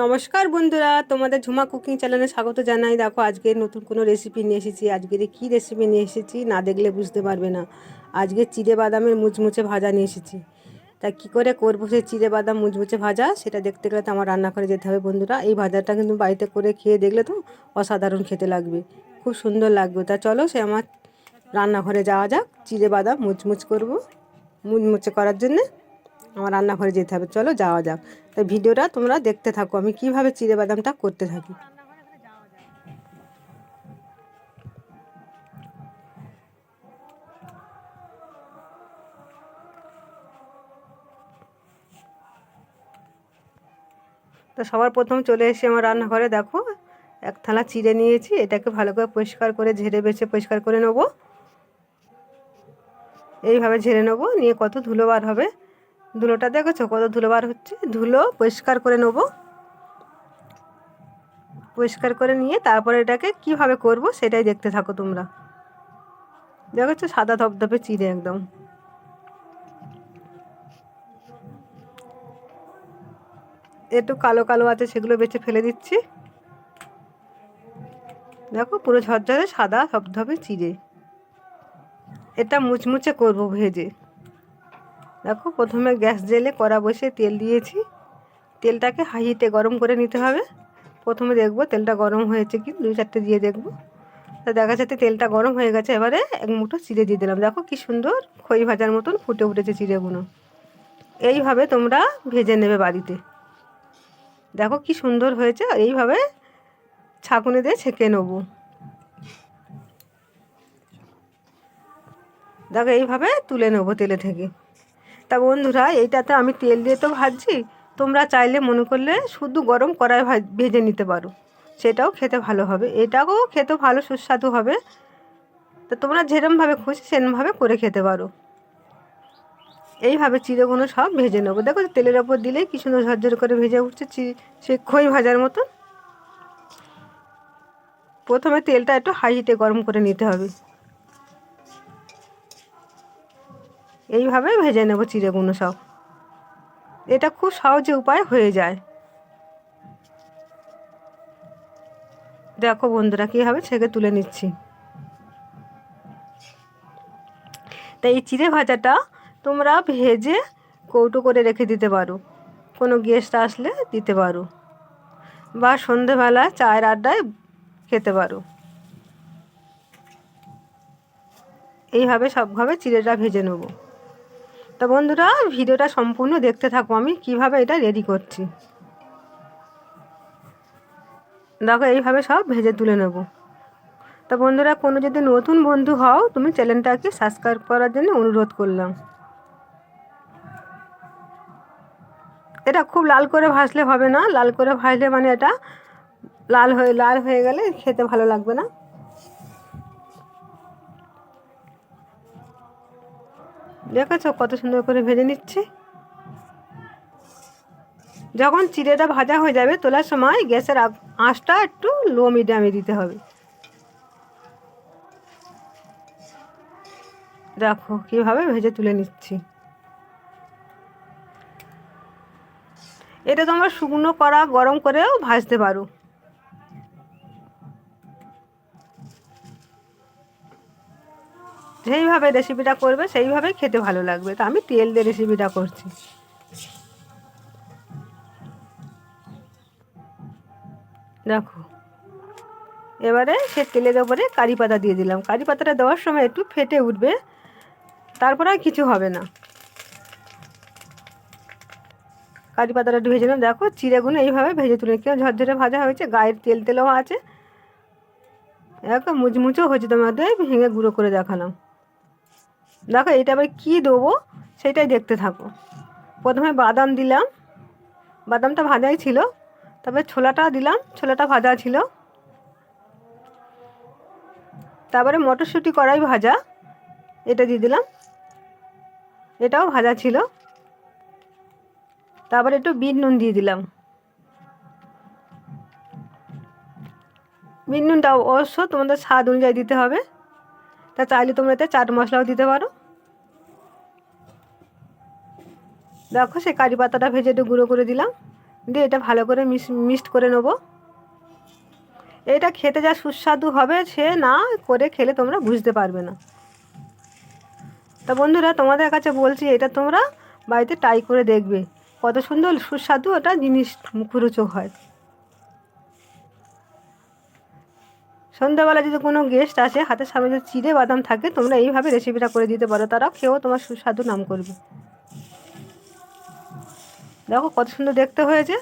নমস্কার বন্ধুরা, তোমাদের ঝুমা কুকিং চ্যানেলে স্বাগত জানাই। দেখো, আজকে নতুন কোনো রেসিপি নিয়ে এসেছি। আজকে কী রেসিপি নিয়ে এসেছি, না দেখলে বুঝতে পারবে না। আজকে চিড়ে বাদামের মুচমুচে ভাজা নিয়ে এসেছি। তা কী করে করব সেই চিড়ে বাদাম মুচমুচে ভাজা, সেটা দেখতে গেলে তো আমার রান্না করে যেতে হবে বন্ধুরা। এই ভাজাটা কিন্তু বাড়িতে করে খেয়ে দেখলে তো অসাধারণ খেতে লাগবে। খুব সুন্দর লাগবে। তা চলো, সে আমার রান্নাঘরে যাওয়া যাক। চিড়ে বাদাম মুচমুচ করব, মুচমুচে করার জন্যে। আমার রান্নাঘরে যেতে হবে। চলো যাওয়া যাক। তাই ভিডিওটা তোমরা দেখতে থাকো। আমি কীভাবে চিড়ে বাদামটা করতে থাকি। তো সবার প্রথম চলে এসে আমার রান্নাঘরে। দেখো, এক থালা চিড়ে নিয়েছি। এটাকে ভালো করে পরিষ্কার করে ঝেড়ে বেছে পরিষ্কার করে নেব। এইভাবে ঝেড়ে নেব। নিয়ে কত ধুলো বার হবে। ধুলোটা দেখেছ? কত ধুলো বার হচ্ছে? ধুলো পরিষ্কার করে নেব। পরিষ্কার করে নিয়ে তারপরে এটাকে কীভাবে করব সেটাই দেখতে থাকো তোমরা। দেখেছ? সাদা ধপধপে চিড়ে একদম। একটু কালো কালো আছে, সেগুলো বেছে ফেলে দিচ্ছি। দেখো, পুরো ঝরঝরে সাদা ধপধপে চিড়ে। এটা মুচমুচে করব ভেজে। দেখো, প্রথমে গ্যাস জেলে কড়া বসে তেল দিয়েছি। তেলটাকে হাই হিটে গরম করে নিতে হবে। প্রথমে দেখব তেলটা গরম হয়েছে কি, দুই চারটে দিয়ে দেখব। তা দেখা যাচ্ছে তেলটা গরম হয়ে গেছে, এবারে এক মুঠো চিড়ে দিয়ে দিলাম। দেখো কি সুন্দর, খই ভাজার মতন ফুটে উঠেছে চিড়েগুলো। এইভাবে তোমরা ভেজে নেবে বাড়িতে। দেখো কি সুন্দর হয়েছে, এইভাবে ছাকুনি দিয়ে ছেঁকে নেব। দেখো, এইভাবে তুলে নেব তেলে থেকে। তা বন্ধুরা, এইটাতে আমি তেল দিয়ে তো ভাজছি। তোমরা চাইলে মনে করলে শুধু গরম কড়াই ভেজে নিতে পারো। সেটাও খেতে ভালো হবে। এটাও খেতে ভালো সুস্বাদু হবে। তো তোমরা যেরমভাবে খুশি সেরমভাবে করে খেতে পারো। এইভাবে চিড়েগুলো সব ভেজে নেব। দেখো তেলের ওপর দিলেই কি সুন্দর ঝরঝর করে ভেজে উঠছে সে খই ভাজার মতন। প্রথমে তেলটা একটু হাই হিটে গরম করে নিতে হবে। এইভাবে ভেজে নেব চিড়েগুলো সব। এটা খুব সহজে উপায় হয়ে যায়। দেখো বন্ধুরা, কীভাবে ছেঁকে তুলে নিচ্ছি। তাই এই চিড়ে ভাজাটা তোমরা ভেজে কৌটো করে রেখে দিতে পারো। কোনো গেস্ট আসলে দিতে পারো। বা সন্ধেবেলা চায়ের আড্ডায় খেতে পারো। এইভাবে সবভাবে চিড়েটা ভেজে নেব। তো বন্ধুরা, ভিডিওটা সম্পূর্ণ দেখতে থাকো, আমি কীভাবে এটা রেডি করছি। দেখো, এইভাবে সব ভেজে তুলে নেব। তো বন্ধুরা, কোনো যদি নতুন বন্ধু হও, তুমি চ্যানেলটাকে সাবস্ক্রাইব করার জন্য অনুরোধ করলাম। এটা খুব লাল করে ভাজলে হবে না, লাল করে ভাজলে মানে এটা লাল হয়ে লাল হয়ে গেলে খেতে ভালো লাগবে না। দেখেছ কত সুন্দর করে ভেজে নিচ্ছে। যখন চিড়েটা ভাজা হয়ে যাবে, তোলার সময় গ্যাসের আঁচটা একটু লো মিডিয়ামে দিতে হবে। দেখো কীভাবে ভেজে তুলে নিচ্ছি। এটা তোমরা শুকনো করা গরম করেও ভাজতে পারো। যেইভাবে রেসিপিটা করবে, সেইভাবেই খেতে ভালো লাগবে। তা আমি তেল দিয়ে রেসিপিটা করছি। দেখো, এবারে সে তেলের ওপরে কারি পাতা দিয়ে দিলাম। কারি পাতাটা দেওয়ার সময় একটু ফেটে উঠবে, তারপরে আর কিছু হবে না। কারি পাতাটা একটু ভেজে দেখো চিড়েগুলো এইভাবে ভেজে তুলে কেউ ঝরঝরে ভাজা হয়েছে, গায়ের তেল তেলও আছে। একদম মুচমুচো হয়েছে তোমাদের, ভেঙে গুঁড়ো করে দেখালাম। দেখো, এটা আবার কী দেবো? সেটাই দেখতে থাকো। প্রথমে বাদাম দিলাম। বাদামটা ভাজাই ছিল। তারপরে ছোলাটা দিলাম। ছোলাটা ভাজা ছিল। তারপরে মটরশুঁটি কড়াই ভাজা। এটা দিয়ে দিলাম। এটাও ভাজা ছিল। তারপরে একটু বিট নুন দিয়ে দিলাম। বিট নুনটা অবশ্য তোমাদের স্বাদ অনুযায়ী দিতে হবে। তা চাইলে তোমরা এতে চাট মশলাও দিতে পারো। দেখো সে কারি পাতাটা ভেজে একটু গুঁড়ো করে দিলাম। দিয়ে এটা ভালো করে মিক্সড করে নেব। এটা খেতে যা সুস্বাদু হবে সে না করে খেলে তোমরা বুঝতে পারবে না। তা বন্ধুরা, তোমাদের কাছে বলছি, এটা তোমরা বাড়িতে ট্রাই করে দেখবে। কত সুন্দর, সুস্বাদু ওটা জিনিস মুখরোচক হয়। সন্ধ্যাবেলা যদি কোনো গেস্ট আসে, হাতের সামনে যদি চিড়ে বাদাম থাকে, তোমরা এইভাবে রেসিপিটা করে দিতে পারো। তারাও খেয়েও তোমার সুস্বাদু নাম করবে। দেখো কত সুন্দর দেখতে হয়েছে।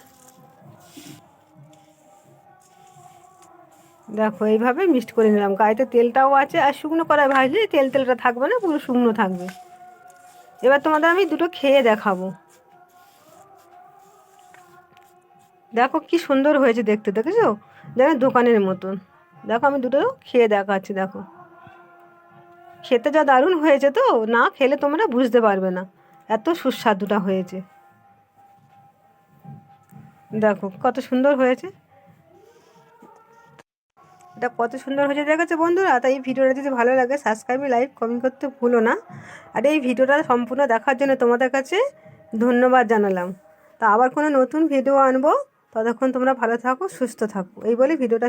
দেখো এইভাবে মিক্সড করে নিলাম। গায়েতে তেলটাও আছে আর শুকনো কড়াই ভাজলে তেল তেলটা থাকবে না, পুরো শুকনো থাকবে। এবার তোমাদের আমি দুটো খেয়ে দেখাবো। দেখো কি সুন্দর হয়েছে দেখতে, দেখেছ? যেন দোকানের মতন। দেখো, আমি দুটো খেয়ে দেখাচ্ছি, দেখো। খেতে যা দারুণ হয়েছে তো, না খেলে তোমরা বুঝতে পারবে না। এত সুস্বাদুটা হয়েছে। দেখো, কত সুন্দর হয়েছে। এটা কত সুন্দর হয়েছে দেখেছ বন্ধুরা? তাই এই ভিডিওটা যদি ভালো লাগে সাবস্ক্রাইব লাইক কমেন্ট করতে ভুলো না। আর এই ভিডিওটা সম্পূর্ণ দেখার জন্য তোমাদের কাছে ধন্যবাদ জানালাম। তা আবার কোনো নতুন ভিডিও আনব। ততক্ষণ তোমরা ভালো থাকো, সুস্থ থাকো। এই বলে ভিডিওটা